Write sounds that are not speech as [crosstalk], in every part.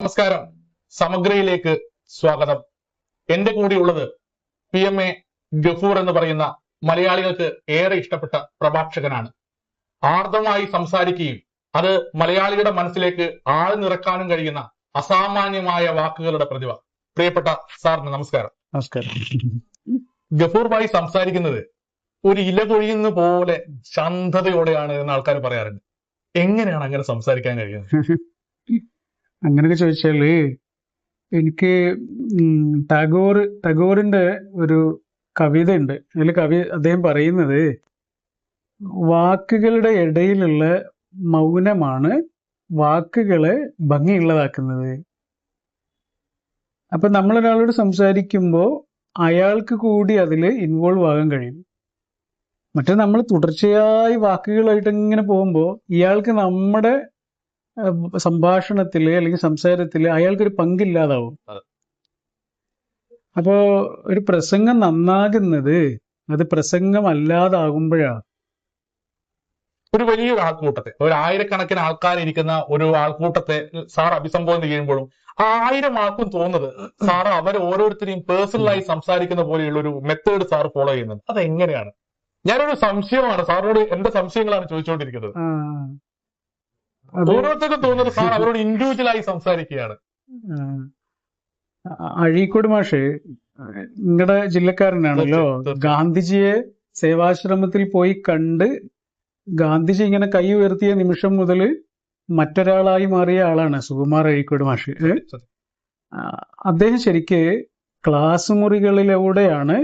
നമസ്കാരം. സമഗ്രയിലേക്ക് സ്വാഗതം. എന്റെ കൂടെയുള്ളത് പി എം എ ഗഫൂർ എന്ന് പറയുന്ന മലയാളികൾക്ക് ഏറെ ഇഷ്ടപ്പെട്ട പ്രഭാഷകനാണ്. ആർദ്രമായി സംസാരിക്കുകയും അത് മലയാളിയുടെ മനസ്സിലേക്ക് ആഴ്ന്നിറക്കാനും കഴിയുന്ന അസാമാന്യമായ വാക്കുകളുടെ പ്രതിഭ. പ്രിയപ്പെട്ട സാറിന് നമസ്കാരം. നമസ്കാരം. ഗഫൂർ ഭായി സംസാരിക്കുന്നത് ഒരു ഇല കൊഴിയുന്ന പോലെ ശാന്തതയോടെയാണ് എന്ന് ആൾക്കാർ പറയാറുണ്ട്. എങ്ങനെയാണ് അങ്ങനെ സംസാരിക്കാൻ കഴിയുന്നത്? [laughs] അങ്ങനെയൊക്കെ ചോദിച്ചാൽ എനിക്ക് ടാഗോർ ടാഗോറിന്റെ ഒരു കവിത ഉണ്ട് അതിൽ കവി അദ്ദേഹം പറയുന്നത് വാക്കുകളുടെ ഇടയിലുള്ള മൗനമാണ് വാക്കുകളെ ഭംഗിയുള്ളതാക്കുന്നത്. അപ്പൊ നമ്മൾ ഒരാളോട് സംസാരിക്കുമ്പോൾ അയാൾക്ക് കൂടി അതിൽ ഇൻവോൾവ് ആകാൻ കഴിയും. മറ്റേ നമ്മൾ തുടർച്ചയായി വാക്കുകളായിട്ട് ഇങ്ങനെ പോകുമ്പോൾ ഇയാൾക്ക് നമ്മുടെ ഏഹ് സംഭാഷണത്തിൽ അല്ലെങ്കിൽ സംസാരത്തിൽ അയാൾക്കൊരു പങ്കില്ലാതാവും. അതെ. അപ്പോ ഒരു പ്രസംഗം നന്നാകുന്നത് അത് പ്രസംഗം അല്ലാതാകുമ്പോഴാണ് ഒരു വലിയൊരു ആൾക്കൂട്ടത്തെ ഒരു ആയിരക്കണക്കിന് ആൾക്കാർ ഇരിക്കുന്ന ഒരു ആൾക്കൂട്ടത്തെ സാർ അഭിസംബോധന ചെയ്യുമ്പോഴും ആ ആയിരം ആൾക്കും തോന്നുന്നത് സാർ അവർ ഓരോരുത്തരെയും പേഴ്സണലായി സംസാരിക്കുന്ന പോലെയുള്ള ഒരു മെത്തേഡ് സാർ ഫോളോ ചെയ്യുന്നത്. അതെങ്ങനെയാണ്? ഞാനൊരു സംശയമാണ്. സാറിനോട് എന്റെ സംശയങ്ങളാണ് ചോദിച്ചുകൊണ്ടിരിക്കുന്നത് ഓരോരുത്തർക്കും തോന്നുന്നത് സാർ അവരോട് ഇൻഡിവിജ്വലായി സംസാരിക്കുകയാണ്. അഴീക്കോട് മാഷ് നിങ്ങളുടെ ജില്ലക്കാരനാണല്ലോ. ഗാന്ധിജിയെ സേവാശ്രമത്തിൽ പോയി കണ്ട് ഗാന്ധിജി ഇങ്ങനെ കൈ ഉയർത്തിയ നിമിഷം മുതൽ മറ്റൊരാളായി മാറിയ ആളാണ് സുകുമാർ അഴീക്കോട് മാഷ്. അദ്ദേഹം ശരിക്ക് ക്ലാസ് മുറികളിലൂടെയാണ്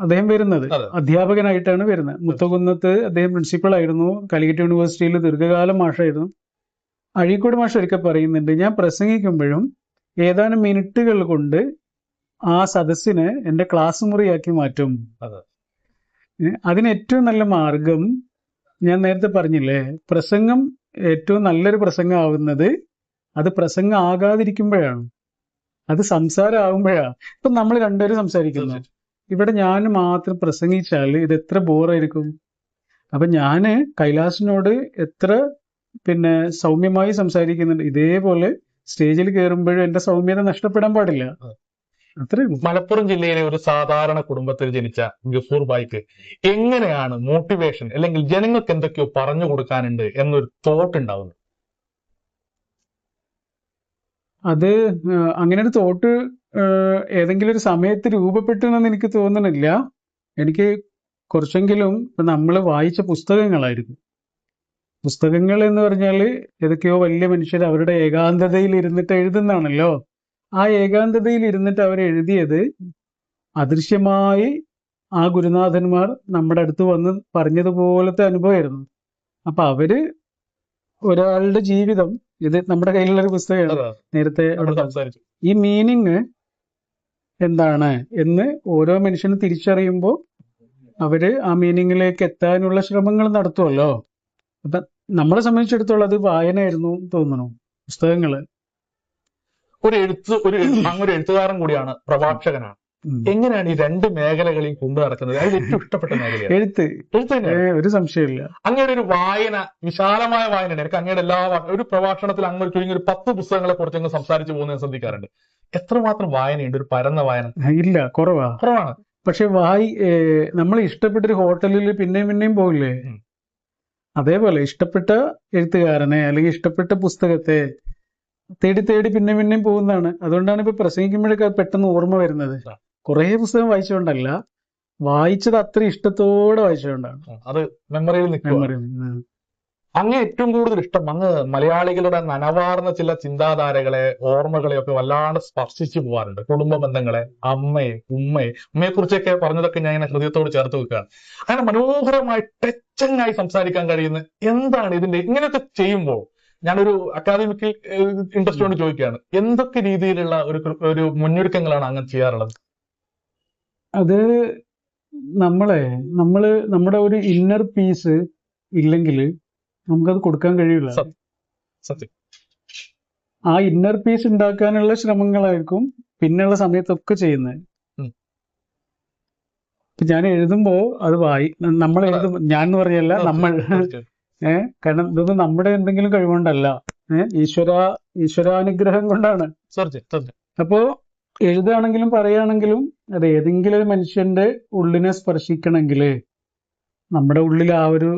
അദ്ദേഹം വരുന്നത്. അധ്യാപകനായിട്ടാണ് വരുന്നത്. മുത്തകുന്നത്ത് അദ്ദേഹം പ്രിൻസിപ്പൾ ആയിരുന്നു. കാലിക്കറ്റ് യൂണിവേഴ്സിറ്റിയിൽ ദീർഘകാലം മാഷായിരുന്നു. അഴീക്കോട് മാഷ് ഒരിക്കൽ പറയുന്നുണ്ട് ഞാൻ പ്രസംഗിക്കുമ്പോഴും ഏതാനും മിനിറ്റുകൾ കൊണ്ട് ആ സദസ്സിനെ എന്റെ ക്ലാസ് മുറിയാക്കി മാറ്റും. അതിന് ഏറ്റവും നല്ല മാർഗം ഞാൻ നേരത്തെ പറഞ്ഞില്ലേ പ്രസംഗം ഏറ്റവും നല്ലൊരു പ്രസംഗം ആവുന്നത് അത് പ്രസംഗം ആകാതിരിക്കുമ്പോഴാണ്. അത് സംസാരമാകുമ്പോഴാണ് ഇപ്പൊ നമ്മൾ രണ്ടുപേരും സംസാരിക്കുന്നു. ഇവിടെ ഞാൻ മാത്രം പ്രസംഗിച്ചാൽ ഇത് എത്ര ബോറായിരിക്കും? അപ്പൊ ഞാൻ കൈലാസിനോട് എത്ര പിന്നെ സൗമ്യമായി സംസാരിക്കുന്നുണ്ട്. ഇതേപോലെ സ്റ്റേജിൽ കയറുമ്പോഴും എന്റെ സൗമ്യത നഷ്ടപ്പെടാൻ പാടില്ല. മലപ്പുറം ജില്ലയിലെ ഒരു സാധാരണ കുടുംബത്തിൽ ജനിച്ച ഗഫൂർ ബായിക്ക് എങ്ങനെയാണ് മോട്ടിവേഷൻ അല്ലെങ്കിൽ ജനങ്ങൾക്ക് എന്തൊക്കെയോ പറഞ്ഞു കൊടുക്കാനുണ്ട് എന്നൊരു തോട്ട് ഉണ്ടാവുന്നത് അത് അങ്ങനെ ഒരു തോട്ട് ഏതെങ്കിലും ഒരു സമയത്ത് രൂപപ്പെട്ടു എന്ന് എനിക്ക് തോന്നണില്ല. എനിക്ക് കുറച്ചെങ്കിലും നമ്മൾ വായിച്ച പുസ്തകങ്ങളായിരുന്നു പുസ്തകങ്ങൾ എന്ന് പറഞ്ഞാൽ ഏതൊക്കെയോ വലിയ മനുഷ്യർ അവരുടെ ഏകാന്തതയിൽ ഇരുന്നിട്ട് എഴുതുന്നതാണല്ലോ. ആ ഏകാന്തതയിൽ ഇരുന്നിട്ട് അവർ എഴുതിയത് അദൃശ്യമായി ആ ഗുരുനാഥന്മാർ നമ്മുടെ അടുത്ത് വന്ന് പറഞ്ഞതുപോലത്തെ അനുഭവമായിരുന്നു. അപ്പൊ അവർ ഒരാളുടെ ജീവിതം ഇത് നമ്മുടെ കയ്യിലുള്ള ഒരു പുസ്തകമാണ് നേരത്തെ ഈ മീനിങ് എന്താണ് എന്ന് ഓരോ മനുഷ്യനും തിരിച്ചറിയുമ്പോൾ അവർ ആ മീനിങ്ങിലേക്ക് എത്താനുള്ള ശ്രമങ്ങൾ നടത്തുമല്ലോ അപ്പൊ നമ്മളെ സംബന്ധിച്ചിടത്തോളം അത് വായനയായിരുന്നു തോന്നുന്നു പുസ്തകങ്ങൾ ഒരു എഴുത്ത് ഒരു ഒരു എഴുത്തുകാരൻ കൂടിയാണ് പ്രഭാഷകനാണ്. എങ്ങനെയാണ് ഈ രണ്ട് മേഖലകളെയും കൊണ്ടു നടക്കുന്നത്? അതിൽ ഏറ്റവും ഇഷ്ടപ്പെട്ട മേഖല എഴുത്ത്. എഴുത്ത് ഒരു സംശയമില്ല അങ്ങയുടെ ഒരു വായന വിശാലമായ വായന എനിക്ക് അങ്ങയുടെ എല്ലാ ഒരു പ്രഭാഷണത്തിൽ അങ്ങ് ചുരുങ്ങി ഒരു പത്ത് പുസ്തകങ്ങളെ കുറിച്ച് അങ്ങ് സംസാരിച്ചു പോകുന്നത് ഞാൻ ശ്രദ്ധിക്കാറുണ്ട്. എത്രമാത്രം വായനയുണ്ട്? ഒരു പരന്ന വായന. ഇല്ല കുറവാ. കുറവാണ്. പക്ഷെ വായി നമ്മൾ ഇഷ്ടപ്പെട്ട ഒരു ഹോട്ടലിൽ പിന്നെയും പിന്നെയും പോകില്ലേ അതേപോലെ ഇഷ്ടപ്പെട്ട എഴുത്തുകാരനെ അല്ലെങ്കിൽ ഇഷ്ടപ്പെട്ട പുസ്തകത്തെ തേടി തേടി പിന്നെ പിന്നെയും പോകുന്നതാണ്. അതുകൊണ്ടാണ് ഇപ്പൊ പ്രസംഗിക്കുമ്പോഴൊക്കെ പെട്ടെന്ന് ഓർമ്മ വരുന്നത്. കുറേ പുസ്തകം വായിച്ചുകൊണ്ടല്ല വായിച്ചത് അത്ര ഇഷ്ടത്തോടെ വായിച്ചുകൊണ്ടാണ് അത് മെമ്മറിയിൽ നിൽക്കുക മെമ്മറി അങ്ങ് ഏറ്റവും കൂടുതൽ ഇഷ്ടം അങ്ങ് മലയാളികളുടെ നനവാർന്ന ചില ചിന്താധാരകളെ ഓർമ്മകളെ ഒക്കെ വല്ലാണ്ട് സ്പർശിച്ചു പോകാറുണ്ട് കുടുംബ ബന്ധങ്ങളെ അമ്മയെ ഉമ്മയെ ഉമ്മയെ കുറിച്ചൊക്കെ പറഞ്ഞതൊക്കെ ഞാൻ ഇങ്ങനെ ഹൃദയത്തോട് ചേർത്ത് വെക്കുകയാണ്. അങ്ങനെ മനോഹരമായി ടച്ചിങ് ആയി സംസാരിക്കാൻ കഴിയുന്ന എന്താണ് ഇതിന്റെ ഇങ്ങനെയൊക്കെ ചെയ്യുമ്പോൾ ഞാനൊരു അക്കാദമിക് ഇൻട്രസ്റ്റ് കൊണ്ട് ചോദിക്കുകയാണ്. എന്തൊക്കെ രീതിയിലുള്ള ഒരു ഒരു മുന്നൊരുക്കങ്ങളാണ് അങ്ങനെ ചെയ്യാറുള്ളത്? അത് നമ്മളെ നമ്മൾ നമ്മുടെ ഒരു ഇന്നർ പീസ് ഇല്ലെങ്കിൽ നമുക്കത് കൊടുക്കാൻ കഴിയില്ല. സത്യം. ആ ഇന്നർ പീസ് ഉണ്ടാക്കാനുള്ള ശ്രമങ്ങളായിരിക്കും പിന്നെയുള്ള സമയത്തൊക്കെ ചെയ്യുന്നത്. ഞാൻ എഴുതുമ്പോ അത് വായി. നമ്മൾ എഴുതും ഞാൻ എന്ന് പറയല്ല നമ്മൾ. ഏഹ് കാരണം ഇതൊന്നും നമ്മുടെ എന്തെങ്കിലും കഴിവുകൊണ്ടല്ല. ഏഹ് ഈശ്വര ഈശ്വരാനുഗ്രഹം കൊണ്ടാണ്. അപ്പോ എഴുതുകയാണെങ്കിലും പറയുകയാണെങ്കിലും അത് ഏതെങ്കിലും ഒരു മനുഷ്യന്റെ ഉള്ളിനെ സ്പർശിക്കണമെങ്കിൽ നമ്മുടെ ഉള്ളിൽ ആ ഒരു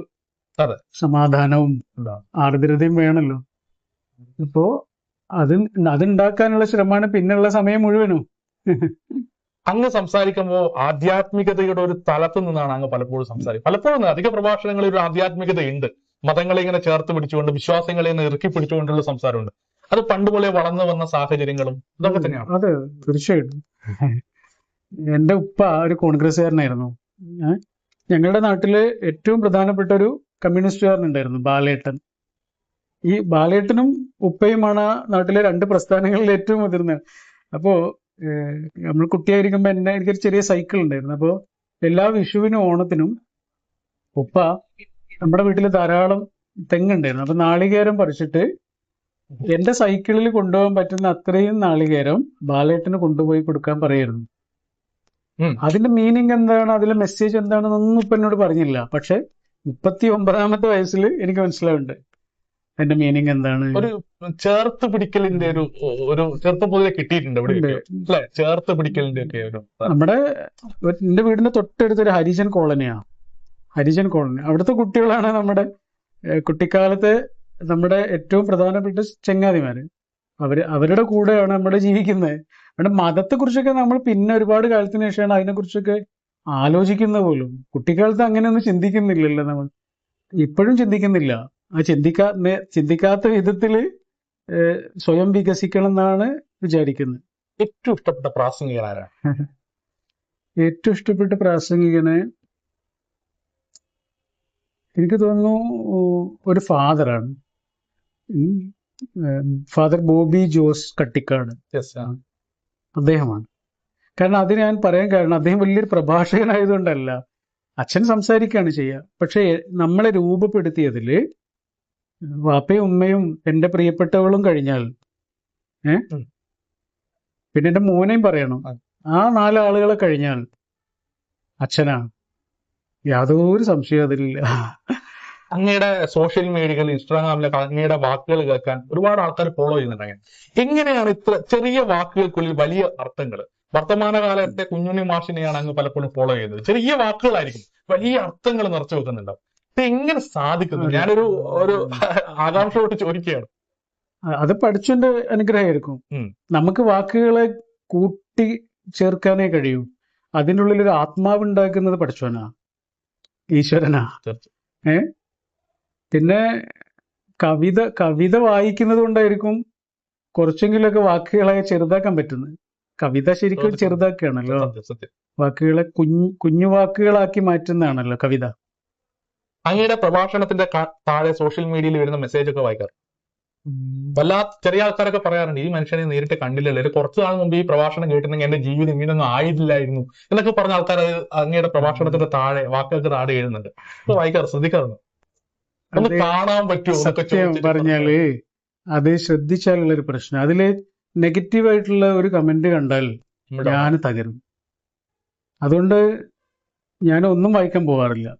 അതെ. സമാധാനവും. ആർദ്രതയും വേണമല്ലോ ഇപ്പോ അത് അതുണ്ടാക്കാനുള്ള ശ്രമമാണ് പിന്നെയുള്ള സമയം മുഴുവനും. അങ്ങ് സംസാരിക്കുമ്പോൾ ആധ്യാത്മികതയുടെ ഒരു തലത്ത് നിന്നാണ് അങ്ങ് പലപ്പോഴും സംസാരിക്കുന്നത്. പലപ്പോഴും അധിക പ്രഭാഷണങ്ങളിൽ ഒരു ആധ്യാത്മികതയുണ്ട്. മതങ്ങളെ ഇങ്ങനെ ചേർത്ത് പിടിച്ചുകൊണ്ട് വിശ്വാസങ്ങളെ ഇങ്ങനെ ഇറുക്കി പിടിച്ചുകൊണ്ടുള്ള സംസാരമുണ്ട്. അത് പണ്ട് പോലെ വളർന്നു വന്ന സാഹചര്യങ്ങളും ഇതൊക്കെ തന്നെയാണ്? അതെ തീർച്ചയായിട്ടും. എന്റെ ഉപ്പ ഒരു കോൺഗ്രസ്സുകാരനായിരുന്നു. ഞങ്ങളുടെ നാട്ടിൽ ഏറ്റവും പ്രധാനപ്പെട്ട ഒരു കമ്മ്യൂണിസ്റ്റുകാരനുണ്ടായിരുന്നു ബാലേട്ടൻ. ഈ ബാലേട്ടനും ഉപ്പയുമാണ് ആ നാട്ടിലെ രണ്ട് പ്രസ്ഥാനങ്ങളിൽ ഏറ്റവും മുതിർന്നത്. അപ്പോ നമ്മൾ കുട്ടിയായിരിക്കുമ്പോ എന്നെ എനിക്കൊരു ചെറിയ സൈക്കിൾ ഉണ്ടായിരുന്നു. അപ്പോ എല്ലാ വിഷുവിനും ഓണത്തിനും ഉപ്പ നമ്മുടെ വീട്ടിൽ ധാരാളം തെങ്ങുണ്ടായിരുന്നു അപ്പൊ നാളികേരം പറിച്ചിട്ട് എന്റെ സൈക്കിളിൽ കൊണ്ടുപോകാൻ പറ്റുന്ന അത്രയും നാളികേരം ബാലേട്ടന് കൊണ്ടുപോയി കൊടുക്കാൻ പറയായിരുന്നു. അതിന്റെ മീനിങ് എന്താണ്? അതിലെ മെസ്സേജ് എന്താണെന്നൊന്നും ഇപ്പൊ എന്നോട് പറഞ്ഞില്ല. പക്ഷെ മുപ്പത്തി ഒമ്പതാമത്തെ വയസ്സിൽ എനിക്ക് മനസ്സിലാവുന്നുണ്ട്. അതിന്റെ മീനിങ് എന്താണ്? ഒരു ചേർത്ത് പിടിക്കലിന്റെ ഒരു ഒരു ചെറുത്ത് പൊതുവെ കിട്ടിയിട്ടുണ്ട് ഇവിടെ ചേർത്ത് പിടിക്കലിന്റെ ഒക്കെ ഒരു നമ്മുടെ എന്റെ വീടിന്റെ തൊട്ടടുത്ത് ഒരു ഹരിജൻ കോളനിയാ. ഹരിജൻ കോളനി. അവിടുത്തെ കുട്ടികളാണ് നമ്മുടെ കുട്ടിക്കാലത്ത് നമ്മുടെ ഏറ്റവും പ്രധാനപ്പെട്ട ചങ്ങാതിമാര്. അവർ അവരുടെ കൂടെയാണ് നമ്മൾ ജീവിക്കുന്നത്. അവിടെ മതത്തെ കുറിച്ചൊക്കെ നമ്മൾ പിന്നെ ഒരുപാട് കാലത്തിന് ശേഷമാണ് അതിനെ കുറിച്ചൊക്കെ ആലോചിക്കുന്ന പോലും. കുട്ടിക്കാലത്ത് അങ്ങനെയൊന്നും ചിന്തിക്കുന്നില്ലല്ലോ നമ്മൾ. ഇപ്പോഴും ചിന്തിക്കുന്നില്ല. ആ ചിന്തിക്കാ ചിന്തിക്കാത്ത വിധത്തിൽ സ്വയം വികസിക്കണം എന്നാണ് വിചാരിക്കുന്നത്. ഏറ്റവും ഇഷ്ടപ്പെട്ട പ്രാസംഗികനാരാണ് [laughs] ഏറ്റവും ഇഷ്ടപ്പെട്ട പ്രാസംഗികന് എനിക്ക് തോന്നുന്നു ഒരു ഫാദറാണ്. ഫാദർ ബോബി ജോസ് കട്ടിക്കാട്. അദ്ദേഹമാണ്. കാരണം അത് ഞാൻ പറയാൻ കാരണം അദ്ദേഹം വലിയൊരു പ്രഭാഷകനായതുകൊണ്ടല്ല. അച്ഛൻ സംസാരിക്കുകയാണ് ചെയ്യുക. പക്ഷേ നമ്മളെ രൂപപ്പെടുത്തിയതിൽ വാപ്പയും ഉമ്മയും എന്റെ പ്രിയപ്പെട്ടവളും കഴിഞ്ഞാൽ ഏ? പിന്നെ എന്റെ മോനെയും പറയണം. ആ. ആ നാലാളുകളെ കഴിഞ്ഞാൽ അച്ഛനാണ് യാതൊരു സംശയവും അതിലില്ല. അങ്ങയുടെ സോഷ്യൽ മീഡിയകളിൽ ഇൻസ്റ്റാഗ്രാമിലൊക്കെ അങ്ങയുടെ വാക്കുകൾ കേൾക്കാൻ ഒരുപാട് ആൾക്കാർ ഫോളോ ചെയ്യുന്നുണ്ട് എങ്ങനെയാണ് ഇത്ര ചെറിയ വാക്കുകൾക്കുള്ളിൽ വലിയ അർത്ഥങ്ങൾ? വർത്തമാന കാലത്തെ കുഞ്ഞുണ്ണി മാഷിനെയാണ് അങ്ങ് പലപ്പോഴും ഫോളോ ചെയ്യുന്നത് ചെറിയ വാക്കുകളായിരിക്കും വലിയ അർത്ഥങ്ങൾ നിറച്ചു വെക്കുന്നുണ്ടാവും. ഇത് എങ്ങനെ സാധിക്കുന്നു. ഞാനൊരു ഒരു ആകാംക്ഷയോട്ട് ചോദിക്കുകയാണ്. അത് പഠിച്ചതിന്റെ അനുഗ്രഹമായിരിക്കും. നമുക്ക് വാക്കുകളെ കൂട്ടി ചേർക്കാനേ കഴിയൂ. അതിനുള്ളിൽ ഒരു ആത്മാവ് ഉണ്ടാക്കുന്നത് പഠിച്ചവനാ. ഈശ്വരനാ. തീർച്ചയായും. പിന്നെ കവിത കവിത വായിക്കുന്നത് കൊണ്ടായിരിക്കും കുറച്ചെങ്കിലൊക്കെ വാക്കുകളെ ചെറുതാക്കാൻ പറ്റുന്നത്. കവിത ശരിക്കും ചെറുതാക്കുകയാണല്ലോ. വാക്കുകളെ കുഞ്ഞു കുഞ്ഞു വാക്കുകളാക്കി മാറ്റുന്നതാണല്ലോ കവിത. അങ്ങയുടെ പ്രഭാഷണത്തിന്റെ താഴെ സോഷ്യൽ മീഡിയയിൽ വരുന്ന മെസ്സേജ് ഒക്കെ വായിക്കാറ്. വല്ലാത്ത ചെറിയ ആൾക്കാരൊക്കെ പറയാറുണ്ട് ഈ മനുഷ്യനെ നേരിട്ട് കണ്ടില്ലല്ലോ. ഒരു കുറച്ചു നാൾ മുമ്പ് ഈ പ്രഭാഷണം കേട്ടിരുന്നെങ്കിൽ എന്റെ ജീവിതം ഇങ്ങനെയൊന്നും ആയില്ലായിരുന്നു. എന്നൊക്കെ പറഞ്ഞ ആൾക്കാർ അത് അങ്ങയുടെ പ്രഭാഷണത്തിന്റെ താഴെ വാക്കുകൾക്ക് താഴെ എഴുതുന്നുണ്ട്. വായിക്കാറ് ശ്രദ്ധിക്കാറുണ്ട്? ഒന്ന് കാണാൻ പറ്റുമോ സത്യം പറഞ്ഞാൽ അത് ശ്രദ്ധിച്ചാലുള്ള ഒരു പ്രശ്നം. അതിൽ നെഗറ്റീവ് ആയിട്ടുള്ള ഒരു കമന്റ് കണ്ടാൽ ഞാൻ തകരും. അതുകൊണ്ട് ഞാൻ ഒന്നും വായിക്കാൻ പോകാറില്ല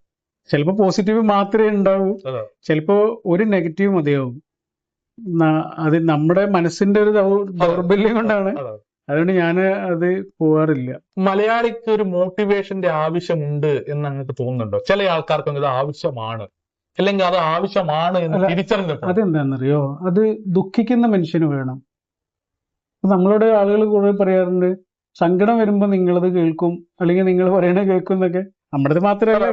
ചിലപ്പോൾ പോസിറ്റീവ് മാത്രമേ ഉണ്ടാവൂ. ചിലപ്പോ ഒരു നെഗറ്റീവ് മതിയാവും. അത് നമ്മുടെ മനസ്സിന്റെ ഒരു ദൗർബല്യം കൊണ്ടാണ്. അതുകൊണ്ട് ഞാൻ അത് പോവാറില്ല. മലയാളിക്ക് ഒരു മോട്ടിവേഷന്റെ ആവശ്യമുണ്ട് എന്ന് അങ്ങക്ക് തോന്നുന്നുണ്ടോ? ചില ആൾക്കാർക്കും ഇത് ആവശ്യമാണ്. അല്ലെങ്കിൽ അത് ആവശ്യമാണ് എന്ന് തിരിച്ചറിഞ്ഞപ്പോൾ അതെന്താണെന്നറിയോ അത് ദുഃഖിക്കുന്ന മനുഷ്യന് വേണം. നമ്മളോട് ആളുകൾ കുറെ പറയാറുണ്ട് സങ്കടം വരുമ്പോ നിങ്ങളത് കേൾക്കും. അല്ലെങ്കിൽ നിങ്ങൾ പറയണ കേൾക്കും എന്നൊക്കെ. നമ്മുടെ മാത്രമല്ല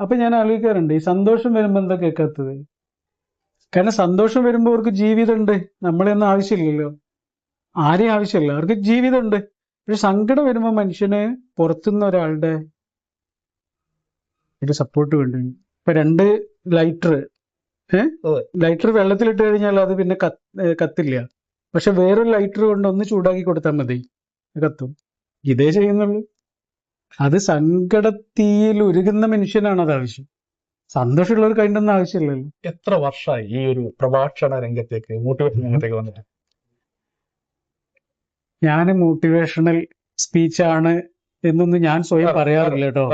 അപ്പൊ ഞാൻ ആലോചിക്കാറുണ്ട് ഈ സന്തോഷം വരുമ്പോ എന്താ കേൾക്കാത്തത്? കാരണം സന്തോഷം വരുമ്പോ അവർക്ക് ജീവിതമുണ്ട്. നമ്മളെയൊന്നും ആവശ്യമില്ലല്ലോ. ആരെയും ആവശ്യമില്ല. അവർക്ക് ജീവിതമുണ്ട്. പക്ഷെ സങ്കടം വരുമ്പോ മനുഷ്യന് പുറത്തുനിന്ന് ഒരാളുടെ ഒരു സപ്പോർട്ട് വേണ്ടി ഇപ്പൊ രണ്ട് ലൈറ്റർ ഏഹ് ലൈറ്റർ വെള്ളത്തിലിട്ട് കഴിഞ്ഞാൽ അത് പിന്നെ കത്തില്ല. പക്ഷെ വേറൊരു ലൈറ്റർ കൊണ്ട് ഒന്ന് ചൂടാക്കി കൊടുത്താൽ മതി. കത്തും. ഇതേ ചെയ്യുന്നുള്ളൂ. അത് സങ്കടത്തീയിൽ ഉരുകുന്ന മനുഷ്യനാണ് അത് ആവശ്യം. സന്തോഷമുള്ളവർ അതിന്റെ ആവശ്യമില്ലല്ലോ. എത്ര വർഷമായി ഈ ഒരു പ്രഭാഷണ രംഗത്തേക്ക് മോട്ടിവേഷൻ രംഗത്തേക്ക് വന്നിട്ട്? ഞാൻ മോട്ടിവേഷണൽ സ്പീച്ചാണ് എന്നൊന്നും ഞാൻ സ്വയം പറയാറില്ല കേട്ടോ.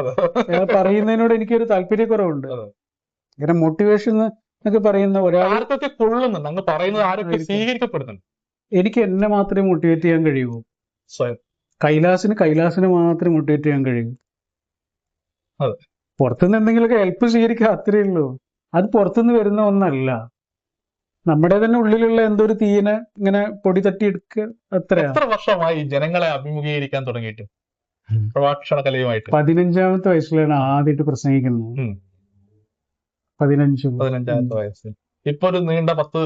പറയുന്നതിനോട് എനിക്കൊരു താല്പര്യക്കുറവുണ്ട്. ഇങ്ങനെ മോട്ടിവേഷൻ എന്നൊക്കെ പറയുന്ന ഒരാൾ ആർക്കൊക്കെ കൊള്ളുന്നുണ്ട്. അങ്ങ് പറയുന്നത് ആരൊക്കെ. സ്വീകരിക്കപ്പെടുന്നുണ്ട്. എനിക്ക് എന്നെ മാത്രമേ മോട്ടിവേറ്റ് ചെയ്യാൻ കഴിയൂ. സ്വയം. കൈലാസിന് കൈലാസിനെ മാത്രമേ മോട്ടിവേറ്റ് ചെയ്യാൻ കഴിയൂ. പുറത്തുനിന്ന് എന്തെങ്കിലുമൊക്കെ ഹെൽപ്പ് സ്വീകരിക്കുക അത്രയേ ഉള്ളൂ. അത് പുറത്തുനിന്ന് വരുന്ന ഒന്നല്ല. നമ്മുടെ തന്നെ ഉള്ളിലുള്ള എന്തോ ഒരു തീയനെ ഇങ്ങനെ പൊടി തട്ടി എടുക്കുക അത്രയാ. എത്ര വർഷമായി ജനങ്ങളെ അഭിമുഖീകരിക്കാൻ തുടങ്ങിയിട്ട്? പ്രഭാഷണ കലയുമായിട്ട് പതിനഞ്ചാമത്തെ വയസ്സിലാണ് ആദ്യമായിട്ട് പ്രസംഗിക്കുന്നത്. പതിനഞ്ച് പതിനഞ്ചാമത്തെ വയസ്സിൽ ഇപ്പൊ ഒരു നീണ്ട പത്ത്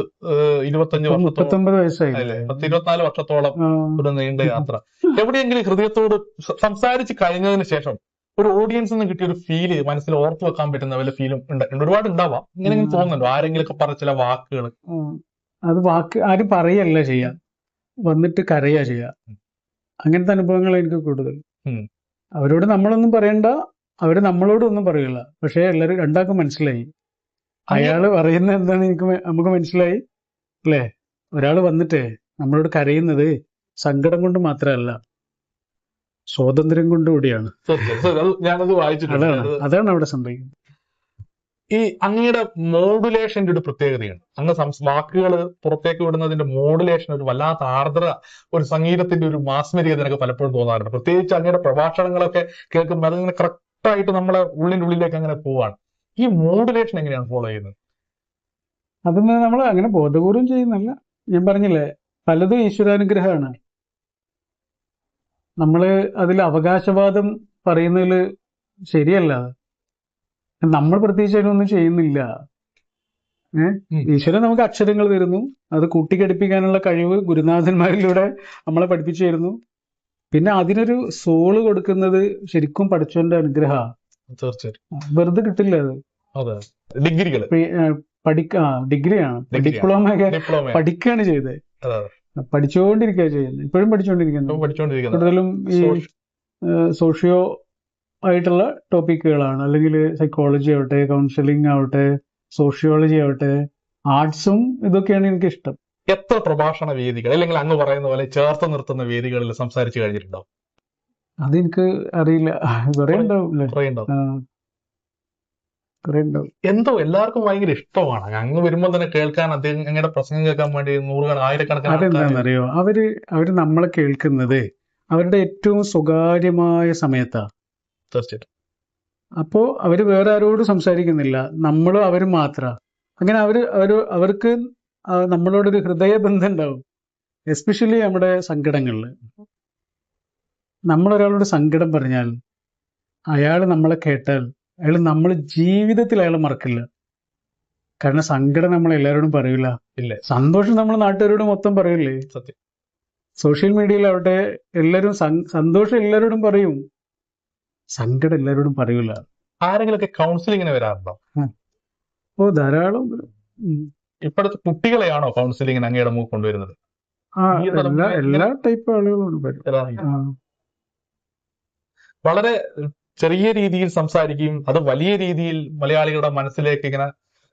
ഇരുപത്തഞ്ച് മുപ്പത്തൊമ്പത് വയസ്സായി. പത്ത് ഇരുപത്തിനാല് വർഷത്തോളം ഒരു നീണ്ട യാത്ര. എവിടെയെങ്കിലും ഹൃദയത്തോട് സംസാരിച്ച് കഴിഞ്ഞതിന് ശേഷം ഒരു ഓഡിയൻസ് നിന്ന് കിട്ടിയ ഒരു ഫീൽ മനസ്സിൽ ഓർത്തു വെക്കാൻ പറ്റുന്ന വല്ല ഫീലും ഉണ്ട്. ഒരുപാട് ഉണ്ടാവാം. ഇങ്ങനെ. തോന്നുന്നുണ്ടോ? ആരെങ്കിലും ഒക്കെ പറഞ്ഞ ചില വാക്കുകൾ അത് വാക്ക് ആരും പറയല്ല ചെയ്യാ. വന്നിട്ട് കരയാ ചെയ്യാ. അങ്ങനത്തെ അനുഭവങ്ങൾ എനിക്ക് കൂടുതൽ. അവരോട് നമ്മളൊന്നും പറയണ്ട. അവർ നമ്മളോടൊന്നും പറയില്ല പക്ഷെ എല്ലാരും രണ്ടാൾക്കും മനസ്സിലായി. അയാൾ പറയുന്ന എന്താണ് എനിക്ക് നമുക്ക് മനസ്സിലായി? അല്ലേ? ഒരാൾ വന്നിട്ടേ നമ്മളോട് കരയുന്നത് സങ്കടം കൊണ്ട് മാത്രമല്ല സ്വാതന്ത്ര്യം കൊണ്ടുകൂടിയാണ് അതാണ്. അതാണ് അവിടെ സംഭവിക്കുന്നത്. ഈ അങ്ങയുടെ മോഡുലേഷന്റെ ഒരു പ്രത്യേകതയാണ് അങ്ങ് വാക്കുകൾ പുറത്തേക്ക് വിടുന്നതിന്റെ മോഡുലേഷൻ ഒരു വല്ലാത്ത ആർദ്ര ഒരു സംഗീതത്തിന്റെ ഒരു മാസ്മരികത എനിക്ക് പലപ്പോഴും തോന്നാറുണ്ട്. പ്രത്യേകിച്ച് അങ്ങയുടെ പ്രഭാഷണങ്ങളൊക്കെ കേൾക്കുമ്പോൾ അതിങ്ങനെ കറക്റ്റായിട്ട് നമ്മളെ ഉള്ളിന്റെ ഉള്ളിലേക്ക് അങ്ങനെ പോവാണ്. ഈ മോഡുലേഷൻ എങ്ങനെയാണ് ഫോളോ ചെയ്യുന്നത്? അതിന് നമ്മൾ അങ്ങനെ ബോധപൂർവം ചെയ്യുന്നല്ല ഞാൻ പറഞ്ഞില്ലേ പലതും ഈശ്വരാനുഗ്രഹമാണ്. നമ്മൾ അതിൽ അവകാശവാദം പറയുന്നതിൽ ശരിയല്ല. നമ്മൾ പ്രത്യേകിച്ച് അതിനൊന്നും ചെയ്യുന്നില്ല. ഈശ്വരൻ നമുക്ക് അക്ഷരങ്ങൾ തരുന്നു. അത് കൂട്ടിക്കടിപ്പിക്കാനുള്ള കഴിവ് ഗുരുനാഥന്മാരിലൂടെ നമ്മളെ പഠിപ്പിച്ചു തരുന്നു. പിന്നെ അതിനൊരു സോൾ കൊടുക്കുന്നത് ശരിക്കും പഠിച്ചോന്റെ അനുഗ്രഹ. തീർച്ചയായിട്ടും. വെറുതെ കിട്ടില്ല അത്. ഡിഗ്രികൾ പഠിക്ക ഡിഗ്രിയാണ്. ഡിപ്ലോമ ഒക്കെ പഠിക്കുകയാണ് ചെയ്തത്. പഠിച്ചുകൊണ്ടിരിക്കുക ചെയ്യുന്നത് ഇപ്പോഴും പഠിച്ചുകൊണ്ടിരിക്കുന്നു കൂടുതലും ഈ സോഷ്യോ ആയിട്ടുള്ള ടോപ്പിക്കുകളാണ് അല്ലെങ്കിൽ സൈക്കോളജി ആവട്ടെ കൗൺസിലിംഗ് ആവട്ടെ സോഷ്യോളജി ആവട്ടെ ആർട്സും ഇതൊക്കെയാണ് എനിക്ക് ഇഷ്ടം എത്ര പ്രഭാഷണ വേദികൾ അല്ലെങ്കിൽ അങ്ങ് പറയുന്ന പോലെ ചേർത്ത് നിർത്തുന്ന വേദികളിൽ സംസാരിച്ചു കഴിഞ്ഞിട്ടുണ്ടോ? അതെനിക്ക് അറിയില്ല. കുറെ ഉണ്ടാവും. എന്തോ എല്ലാവർക്കും ഭയങ്കര ഇഷ്ടമാണ്. അങ്ങ് വരുമ്പോൾ തന്നെ കേൾക്കാൻ അദ്ദേഹം അങ്ങയുടെ പ്രസംഗം കേൾക്കാൻ വേണ്ടി നൂറുകണ ആയിരക്കണക്കിന് അതെന്താണെന്നറിയോ? അവർ അവർ നമ്മളെ കേൾക്കുന്നത് അവരുടെ ഏറ്റവും സ്വകാര്യമായ സമയത്താ. തീർച്ചയായിട്ടും അപ്പോ അവർ വേറെ ആരോടും സംസാരിക്കുന്നില്ല. നമ്മളും അവരും മാത്ര. അങ്ങനെ അവർ അവർ അവർക്ക് നമ്മളോടൊരു ഹൃദയബന്ധം ഉണ്ടാവും എസ്പെഷ്യലി നമ്മുടെ സങ്കടങ്ങളിൽ നമ്മളൊരാളോട് സങ്കടം പറഞ്ഞാൽ അയാൾ നമ്മളെ കേട്ടാൽ അയാൾ നമ്മൾ ജീവിതത്തിൽ അയാൾ മറക്കില്ല. കാരണം സങ്കടം നമ്മൾ എല്ലാവരോടും പറയില്ല ഇല്ല. സന്തോഷം നമ്മൾ നാട്ടുകാരോട് മൊത്തം പറയില്ലേ? സത്യം. സോഷ്യൽ മീഡിയയിലാവട്ടെ എല്ലാവരും സന്തോഷം എല്ലാവരോടും പറയും. സങ്കടം എല്ലാവരോടും പറയൂല. ആരെങ്കിലൊക്കെ കൗൺസിലിങ്ങിന് വരാറുണ്ടോ? ഓ ധാരാളം. ഇപ്പോഴത്തെ കുട്ടികളെയാണോ കൗൺസിലിങ്ങിന് അങ്ങയുടെ മുഖം കൊണ്ടുവരുന്നത്? എല്ലാ ടൈപ്പ് ആളുകളും വളരെ ചെറിയ രീതിയിൽ സംസാരിക്കുകയും അത് വലിയ രീതിയിൽ മലയാളികളുടെ മനസ്സിലേക്ക് ഇങ്ങനെ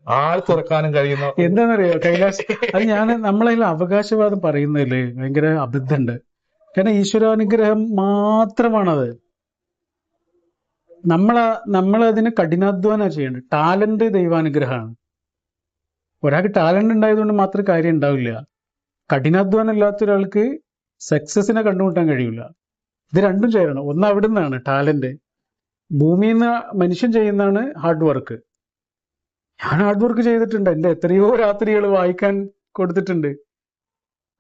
ആൾ തുറക്കാനും കഴിയുന്ന എന്താണെന്നറിയോ കൈലാസ് അത് ഞാൻ നമ്മളതിൽ അവകാശവാദം പറയുന്നതിൽ ഭയങ്കര അബദ്ധമുണ്ട്. കാരണം ഈശ്വരാനുഗ്രഹം മാത്രമാണത്. നമ്മള നമ്മളതിന് കഠിനാധ്വാനം ചെയ്യേണ്ടത് ടാലന്റ് ദൈവാനുഗ്രഹമാണ്. ഒരാൾക്ക് ടാലന്റ് ഉണ്ടായതുകൊണ്ട് മാത്രം കാര്യം ഉണ്ടാവില്ല. കഠിനാധ്വാനം ഇല്ലാത്ത ഒരാൾക്ക് സക്സസിനെ കണ്ടുമുട്ടാൻ കഴിയില്ല ഇത് രണ്ടും ചേരണം. ഒന്ന് അവിടെ നിന്നാണ് ടാലന്റ്. ഭൂമിയിൽ നിന്ന് മനുഷ്യൻ ചെയ്യുന്നതാണ് ഹാർഡ് വർക്ക് ഞാൻ ഹാർഡ് വർക്ക് ചെയ്തിട്ടുണ്ട്. എന്റെ എത്രയോ രാത്രികൾ വായിക്കാൻ കൊടുത്തിട്ടുണ്ട്.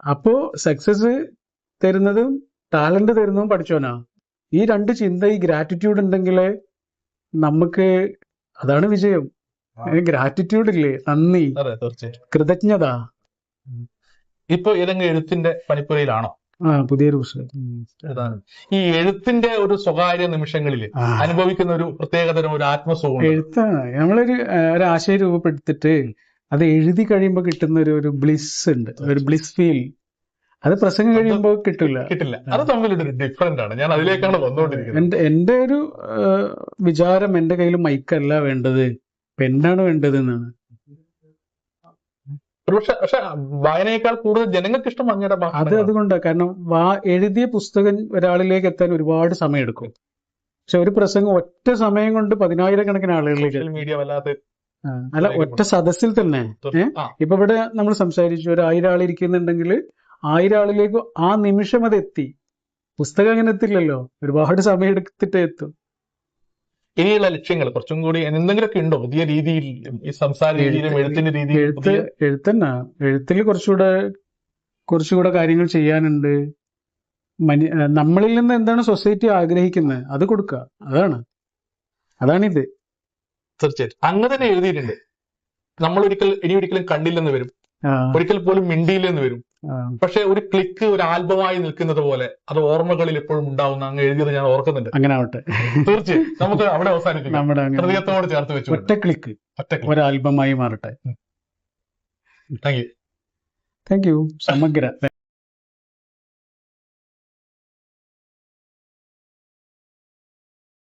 അപ്പോൾ സക്സസ് തരുന്നതും ടാലന്റ് തരുന്നതും പഠിച്ചോനാ ഈ രണ്ട് ചിന്ത ഈ ഗ്രാറ്റിറ്റ്യൂഡ് ഉണ്ടെങ്കിൽ നമുക്ക് അതാണ് വിജയം. ഗ്രാറ്റിറ്റ്യൂഡ് ഇല്ലേ? നന്ദി. കൃതജ്ഞത. ഇപ്പൊ ഏതെങ്കിലും എഴുത്തിന്റെ പണിപ്പുരയിലാണോ? ആ പുതിയൊരു. ഈ എഴുത്തിന്റെ ഒരു സ്വകാര്യ നിമിഷങ്ങളിൽ അനുഭവിക്കുന്ന ഒരു പ്രത്യേകതരം ഒരു ആത്മസുഖം എഴുത്ത നമ്മളൊരു ഒരു ആശയം രൂപപ്പെടുത്തിട്ട് അത് എഴുതി കഴിയുമ്പോൾ കിട്ടുന്ന ഒരു ഒരു ബ്ലിസ് ഉണ്ട് ഒരു ബ്ലിസ് ഫീൽ. അത് പ്രസംഗം കഴിയുമ്പോൾ കിട്ടില്ല. കിട്ടില്ല അത് തമ്മിലൊരു ഡിഫറന്റ് ആണ്. ഞാൻ അതിലേക്കാണ് വന്നുകൊണ്ടിരിക്കുന്നത്. എന്റെ എന്റെ ഒരു വിചാരം എന്റെ കയ്യിൽ മൈക്കല്ല വേണ്ടത്. പെണ്ണാണ് വേണ്ടത് എന്നാണ് പക്ഷെ പക്ഷെ വായനയേക്കാൾ കൂടുതൽ ജനങ്ങൾക്ക് ഇഷ്ടം അങ്ങയുടെ അത് അതുകൊണ്ടാണ് കാരണം വാ എഴുതിയ പുസ്തകം ഒരാളിലേക്ക് എത്താൻ ഒരുപാട് സമയം എടുക്കും പക്ഷെ ഒരു പ്രസംഗം ഒറ്റ സമയം കൊണ്ട് പതിനായിരക്കണക്കിന് ആളുകളിലേക്ക് മീഡിയ വല്ലാതെ അല്ല ഒറ്റ സദസ്സിൽ തന്നെ? ഇപ്പൊ ഇവിടെ നമ്മൾ സംസാരിച്ചു ഒരു ആയിരം ആൾ ഇരിക്കുന്നുണ്ടെങ്കിൽ ആയിരം ആളിലേക്ക് ആ നിമിഷം അത് എത്തി. പുസ്തകം അങ്ങനെ എത്തില്ലല്ലോ. ഒരുപാട് സമയം എടുത്തിട്ടേ എത്തും. ഇനിയുള്ള ലക്ഷ്യങ്ങൾ കുറച്ചും കൂടി എന്തെങ്കിലുമൊക്കെ ഉണ്ടോ? പുതിയ രീതിയിൽ ഈ സംസാര രീതിയിലും എഴുത്തിന്റെ എഴുത്ത് എഴുത്തന്നെ. എഴുത്തിൽ കുറച്ചുകൂടെ കുറച്ചുകൂടെ കാര്യങ്ങൾ ചെയ്യാനുണ്ട്. മനി നമ്മളിൽ നിന്ന് എന്താണ് സൊസൈറ്റി ആഗ്രഹിക്കുന്നത്? അത് കൊടുക്കുക. അതാണ്. അതാണിത്. തീർച്ചയായിട്ടും. അങ്ങ് തന്നെ എഴുതിയിട്ടുണ്ട്. നമ്മൾ ഒരിക്കൽ ഇനി ഒരിക്കലും കണ്ടില്ലെന്ന് വരും. ഒരിക്കൽ പോലും മിണ്ടിയില്ലെന്ന് വരും. പക്ഷെ ഒരു ക്ലിക്ക് ഒരു ആൽബമായി നിൽക്കുന്നത് പോലെ അത് ഓർമ്മകളിൽ എപ്പോഴും ഉണ്ടാവുന്ന അങ്ങ് എഴുതിയത് ഞാൻ ഓർക്കുന്നുണ്ട്. അങ്ങനെ ആവട്ടെ തീർച്ചയായും. നമുക്ക് അവിടെ അവസാനിപ്പിക്കാം. നമ്മുടെ ഹൃദയത്തോട് ചേർത്ത് വെച്ചു. ഒറ്റ ക്ലിക്ക് ഒറ്റ ഒരു ആൽബമായി മാറട്ടെ. Thank you. Thank you. സമഗ്ര